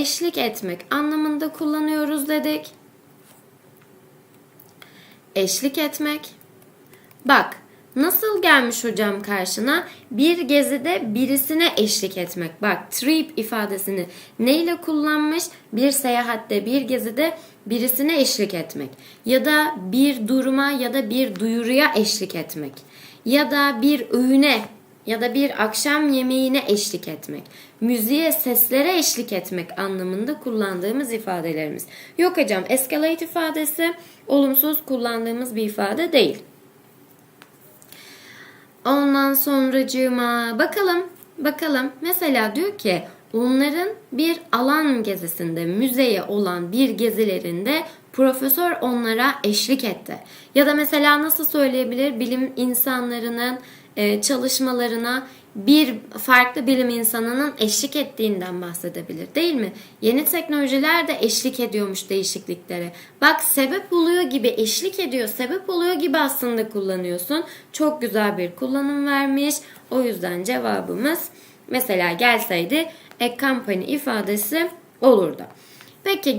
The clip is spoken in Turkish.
eşlik etmek anlamında kullanıyoruz dedik. Eşlik etmek. Bak nasıl gelmiş hocam karşına? Bir gezide birisine eşlik etmek. Bak trip ifadesini neyle kullanmış? Bir seyahatte, bir gezide birisine eşlik etmek. Ya da bir duruma ya da bir duyuruya eşlik etmek. Ya da bir öğüne ya da bir akşam yemeğine eşlik etmek. Müziğe, seslere eşlik etmek anlamında kullandığımız ifadelerimiz. Yok hocam escalate ifadesi olumsuz kullandığımız bir ifade değil. Ondan sonracığıma bakalım bakalım mesela diyor ki onların bir alan gezisinde müzeye olan bir gezilerinde profesör onlara eşlik etti. Ya da mesela nasıl söyleyebilir bilim insanlarının çalışmalarına bir farklı bilim insanının eşlik ettiğinden bahsedebilir değil mi? Yeni teknolojiler de eşlik ediyormuş değişikliklere. Bak sebep oluyor gibi eşlik ediyor, sebep oluyor gibi aslında kullanıyorsun. Çok güzel bir kullanım vermiş. O yüzden cevabımız mesela gelseydi a company ifadesi olurdu. Peki